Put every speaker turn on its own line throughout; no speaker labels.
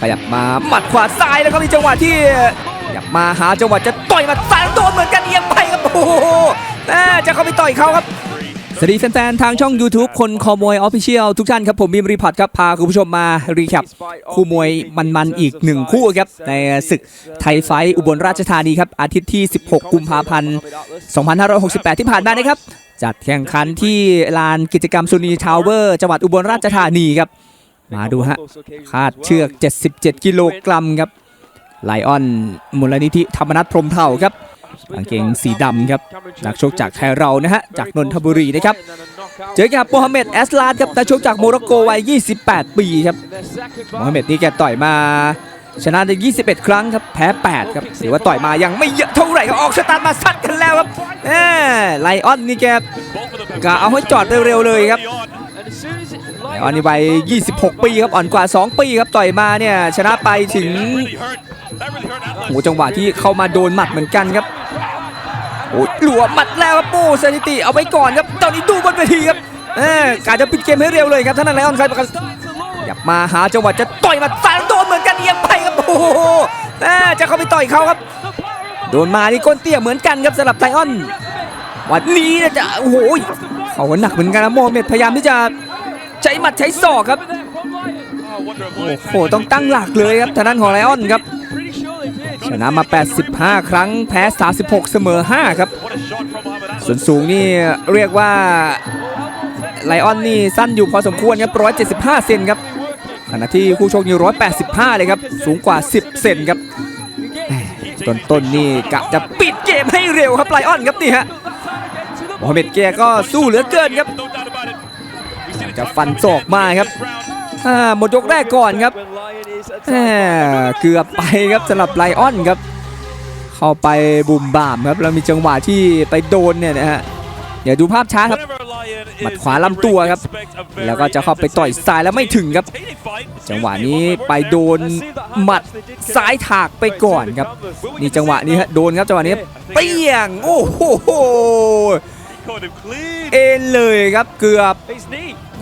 ขยับมาหมัดขวาซ้ายแล้วก็มีจังหวะที่ขยับมาหาจังหวะจะต่อยมาซ้ายโดนเหมือนกันเอียงไปครับโอ้โหแม่จะเข้าไปต่อยเขาครับสวัสดีแฟนๆ ทางช่อง YouTube คนคอมวยออฟฟิเชียลทุกท่านครับผมบีมรีพอร์ตครับ พาคุณผู้ชมมารีแคปคู่มวยมันๆ อีกหนึ่งคู่ครับ ในศึกไทยไฟท์อุบลราชธานีครับ อาทิตย์ที่ 16 กุมภาพันธ์ 2568 ที่ผ่านมานะครับ จัดแข่งขันที่ลานกิจกรรมซุนีทาวเวอร์จังหวัดอุบลราชธานีครับ มาดูฮะคาดเชือก 77 กิโลกรัมครับไลออนมูลนิธิธรรมนัฐพรหมเผ่าครับกางเกงสีดำครับนักชกจากไทยเรานะฮะจากนนทบุรีนะครับเจอกับโมฮัมเหม็ดแอสลาดครับนักชกจากโมร็อกโกวัย 28 ปีครับโมฮัมเหม็ดนี่แกต่อยมาชนะได้ 21 ครั้งครับ แพ้ 8 ครับถือว่าต่อยมายังไม่เยอะเท่าไหร่ครับออกสตาร์ทมาซัดกันแล้วครับแหม่ไลออนนี่แกกะเอาให้จอดเร็วๆเลยครับไล ออนนี่วัย26 ปีครับอ่อนกว่า 2 ปีครับต่อยมาเนี่ยชนะไปถึงโอ้จังหวะที่เข้ามาโดนหมัดเหมือนกันครับโอ้หลวมหมัดแล้วครับโอ้สถิติเอาไว้ก่อนครับตอนนี้ดูบนเวทีครับเออกาจะปิดเกมให้เร็วเลยครับท่านนไลออนใครประกันหยับมาหาจังหวะจะต่อยมัดซ้ายโดนเหมือนกันเอียงไปครับโอ้โหเออจะเข้าไปต่อยเขาครับ โดนมานี่ก้นเตี้ยเหมือนกันครับสำหรับไลออนวันนี้นะจะโอ้โหเขาหนักเหมือนกันนะโมเมดพยายามที่จะ ช้หมัดใช้ศอกครับ โอ้โห ต้องตั้งหลักเลยครับทางด้านของไลออนครับ ชนะมา 85 ครั้ง แพ้ 36 เสมอ 5 ครับ ส่วนสูงนี่เรียกว่าไลออนนี่สั้นอยู่พอสมควรครับ 175 เซนครับ ขณะที่คู่ชกนี่185 เลยครับ สูงกว่า 10 เซนครับ ต้นต้นนี่กะจะปิดเกมให้เร็วครับไลออนครับนี่ฮะโมฮัมเหม็ดเกียก็สู้เหลือเกินครับ จะฟันศอกมาครับหมดยกแรกก่อนครับเกือบไปครับสำหรับไลออนครับ เข้าไปบุ่มบ่ามครับแล้วมีจังหวะที่ไปโดนเนี่ยนะฮะเดี๋ยวดูภาพช้าครับหมัดขวาลำตัวครับ แล้วก็จะเข้าไปต่อยซ้ายแล้วไม่ถึงครับ จังหวะนี้ไปโดนหมัดซ้ายถากไปก่อนครับ นี่จังหวะนี้ฮะโดนครับจังหวะนี้เปี้ยงโอ้โห เอ็นเลยครับเกือบ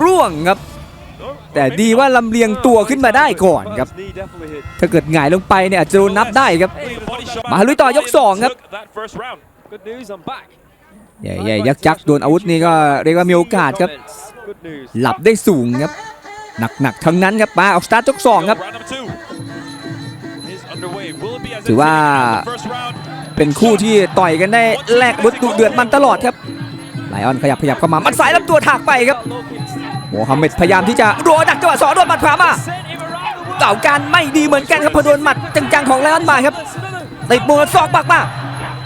ร่วงครับ แต่ดีว่าลำเลียงตัวขึ้นมาได้ก่อนครับ ถ้าเกิดหงายลงไปเนี่ยอาจจะโดนนับได้ครับ มาลุยต่อยกสองครับใหญ่ๆยักษ์ยักษ์โดนอาวุธนี่ก็เรียกว่ามีโอกาสครับ หลับได้สูงครับ หนักๆทั้งนั้นครับมาออกสตาร์ทยกสองครับ ถือว่าเป็นคู่ที่ต่อยกันได้แลกบุดุเดือดมันตลอดครับ ไลออนขยับขยับเข้ามามันสายลำตัวถากไปครับโมฮัมเหม็ดพยายามที่จะรัวดักจังหวะสองโดนหมัดขวามาเก่าการไม่ดีเหมือนกันครับพอโดนหมัดจังๆของไลออนมาครับติดมือศอกปักมา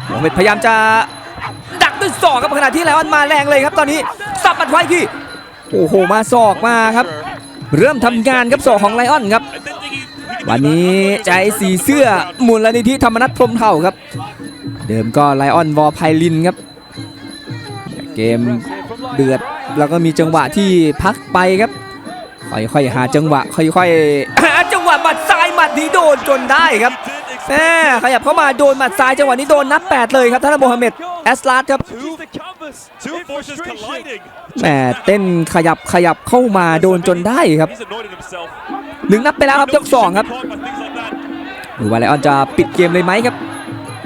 โมฮัมเหม็ดพยายามจะดักด้วยศอกครับขณะที่ไลออนมาแรงเลยครับตอนนี้สับหมัดไว้ที่โอ้โหมาศอกมาครับ เริ่มทำงานครับศอกของไลออนครับวันนี้ใจสีเสื้อมูลนิธิธรรมนัฐพรมเผ่าครับ เดิมก็ไลออนวอลไพลินครับ เกมเดือดแล้วก็มีจังหวะที่พักไปครับ ค่อยๆหาจังหวะ ค่อยๆหาจังหวะหมัดซ้ายหมัดนี้โดนจนได้ครับแหมขยับเข้ามาโดนหมัดซ้ายจังหวะนี้โดนนับ 8 เลยครับท่านโมฮัมเหม็ดแอสลาดครับแหมเต้นขยับขยับเข้ามาโดนจนได้ครับหนึ่งนับไปแล้วครับยกสองครับหรือว่าไลออนจะปิดเกมเลยไหมครับ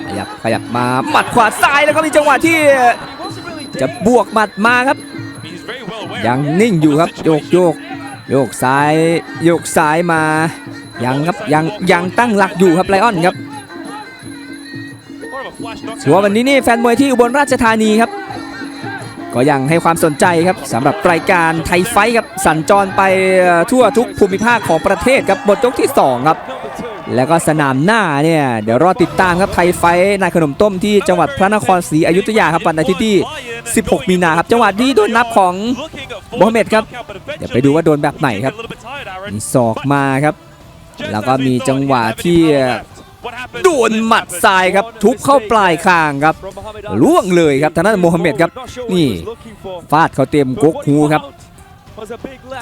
ขยับขยับมาหมัดขวาซ้ายแล้วก็มีจังหวะที่ จะบวกหมัดมาครับ ยังนิ่งอยู่ครับโยกโยกโยกซ้ายโยกซ้ายมา ยังครับยังยังตั้งหลักอยู่ครับไลออนครับถือว่าวันนี้นี่แฟนมวยที่อุบลราชธานีครับ ก็ยังให้ความสนใจครับสำหรับรายการไทยไฟท์ครับสัญจรไปทั่วทุกภูมิภาคของประเทศครับบทยกที่ 2 ครับ แล้วก็สนามหน้าเนี่ยเดี๋ยวรอติดตามครับไทยไฟนายขนมต้มที่จังหวัดพระนครศรีอยุธยาครับวันอาทิตย์ที่ 16 มีนาครับจังหวะที่โดนนับของโมฮัมเหม็ดครับเดี๋ยวไปดูว่าโดนแบบไหนครับมีศอกมาครับ แล้วก็มีจังหวะที่โดนหมัดซ้ายครับ ทุบเข้าปลายคางครับล่วงเลยครับทางด้านโมฮัมเหม็ดครับ นี่ฟาดเขาเต็มกกหูครับ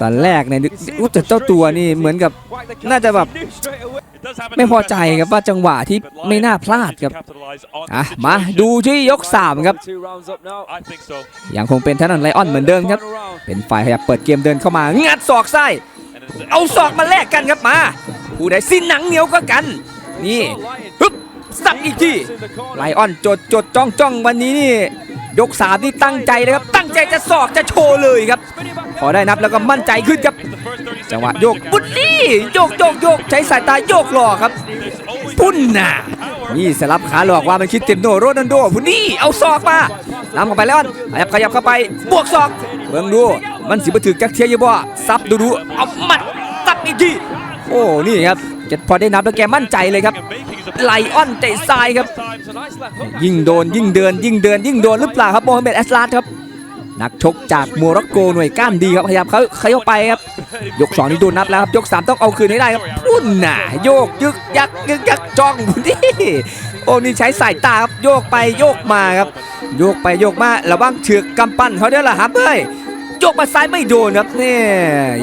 ตอนแรกเนี่ยนึกอุ๊ยแต่เจ้าตัวนี่เหมือนกับน่าจะแบบไม่พอใจครับว่าจังหวะที่ไม่น่าพลาดครับอะมาดูที่ยก 3 ครับ ยังคงเป็นทางด้านไลออนเหมือนเดิมครับ เป็นฝ่ายขยับเปิดเกมเดินเข้ามา งัดศอกไส้เอาศอกมาแลกกันครับมา ผู้ใดสิ้นหนังเหนียวก็กัน นี่ฮึบสับอีกทีไลออนจดจดจ้องจ้องวันนี้นี่ยกสามนี่ตั้งใจเลยครับ ตั้งใจจะศอกจะโชว์เลยครับ พอได้นับแล้วก็มั่นใจขึ้นครับ จังหวะโยกบุดนี่โยกโยกโยกใช้สายตาโยกหลอกครับ พุ่นน่ะนี่สลับขาหลอกว่ามันคิดเต็มโนโรนัลโดพุ่นนี่เอาศอกมานำเข้าไปแล้วขยับขยับเข้าไป บวกศอกเบิ่งดูมันสิบถึกจักเทียยู่บ่ซับดูดูเอาหมัดซับอีกทีโอ้นี่ครับเจ็ดพอได้นับแล้วแกมั่นใจเลยครับไลออนเตะซ้ายครับ ยิ่งโดนยิ่งเดินยิ่งเดินยิ่งโดนหรือเปล่าครับโมฮัมเหม็ดแอสลาดครับ นักชกจากโมร็อกโกหน่วยก้านดีครับขยับเขาเขาเข้าไปครับ ยกสองนี่โดนนับแล้วครับยกสามต้องเอาคืนให้ได้ครับพุ่นน่ะโยกยึกยักยึกยักจ้องนี่โอ้นี่ใช้สายตาครับโยกไปโยกมาครับ โยกไปโยกมาระวังเชือกกำปั้นเขาเด้อล่ะครับเฮ้ยโยกมาซ้ายไม่โดนครับนี่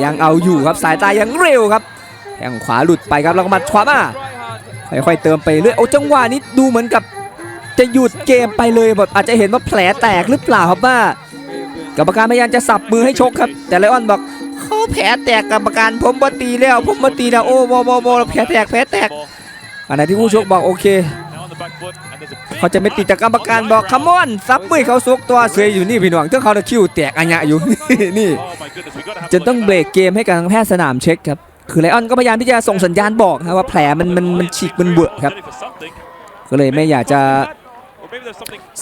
ยังเอาอยู่ครับสายตายังเร็วครับแข้งขวาหลุดไปครับแล้วก็มาขวามาค่อยๆเติมไปเรื่อยโอ้จังหวะนี้ดูเหมือนกับจะหยุดเกมไปเลยแบบอาจจะเห็นว่าแผลแตกหรือเปล่าครับว่า กรรมการพยายามจะสับมือให้ชกครับ แต่ไลออนบอกเขาแผลแตกกรรมการผมบ่ตีแล้ว ผมบ่ตีแล้วโอ้บอบอบอแผลแตกแผลแตกอันไหนที่ผู้ชกบอกโอเคเขาจะไม่ติดจากกรรมการบอกคมอนซับมือเขาซุกตัวเสยอยู่นี่พี่น้องเท่เขาจะคิวแตกอัญญะอยู่นี่จนต้องเบรกเกมให้กับทางแพทย์สนามเช็คครับคือไลออนก็พยายามที่จะส่งสัญญาณบอกนะว่าแผลมันมันมันฉีกมันเบื่อครับ ก็เลยไม่อยากจะ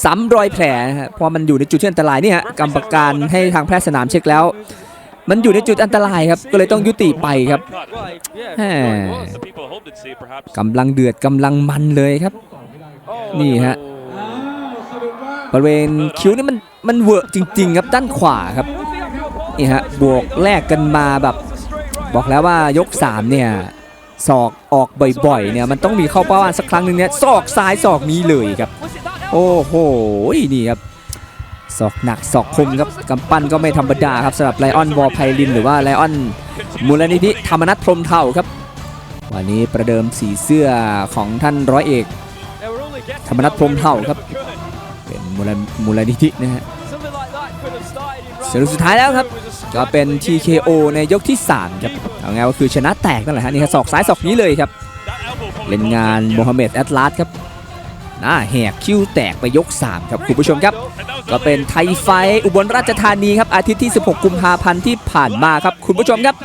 ซ้ำรอยแผลนะฮะเพราะมันอยู่ในจุดที่อันตรายนี่ฮะกรรมการให้ทางแพทย์สนามเช็คแล้ว มันอยู่ในจุดอันตรายครับก็เลยต้องยุติไปครับแหมกำลังเดือดกำลังมันเลยครับ นี่ฮะบริเวณคิ้วนี่มันมันเวอะจริง ๆ ครับด้านขวาครับนี่ฮะบวกแลกกันมาแบบบอกแล้วว่ายก 3 เนี่ยศอกออกบ่อยๆเนี่ยมันต้องมีเข้าเป้าบ้านสักครั้งหนึ่งเนี่ยศอกซ้ายศอกนี้เลยครับ โอ้โหนี่ครับศอกหนักศอกคมครับกำปั้นก็ไม่ธรรมดาครับสำหรับไลออนวอลไพลินหรือว่าไลออนมูลนิธิธรรมนัฐพรมเท่าครับ วันนี้ประเดิมสีเสื้อของท่านร้อยเอกธรรมนัฐพรมเท่าครับ เป็นมูลมูลนิธินะฮะสรุปสุดท้ายแล้วครับ ก็เป็น TKO ในยกที่ 3 ครับเอาไงก็คือชนะแตกนั่นแหละฮะนี่ครับศอกซ้ายศอกนี้เลยครับ เล่นงานโมฮัมเหม็ดแอตลาสครับ หน้าแหกคิ้วแตกไปยก 3 ครับคุณผู้ชมครับ ก็เป็นไทยไฟอุบลราชธานีครับอาทิตย์ที่ 16 กุมภาพันธ์ที่ผ่านมาครับคุณผู้ชมครับ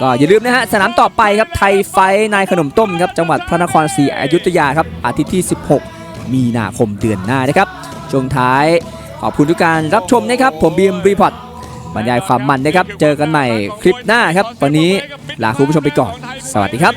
ก็อย่าลืมนะฮะสนามต่อไปครับไทยไฟนายขนมต้มครับจังหวัดพระนครศรีอยุธยาครับอาทิตย์ที่ 16 มีนาคมเดือนหน้านะครับช่วงท้ายขอบคุณทุกการรับชมนะครับ ผมบีมรีพอร์ตบรรยายความมันนะครับ เจอกันใหม่คลิปหน้าครับ วันนี้ลาคุณผู้ชมไปก่อน สวัสดีครับ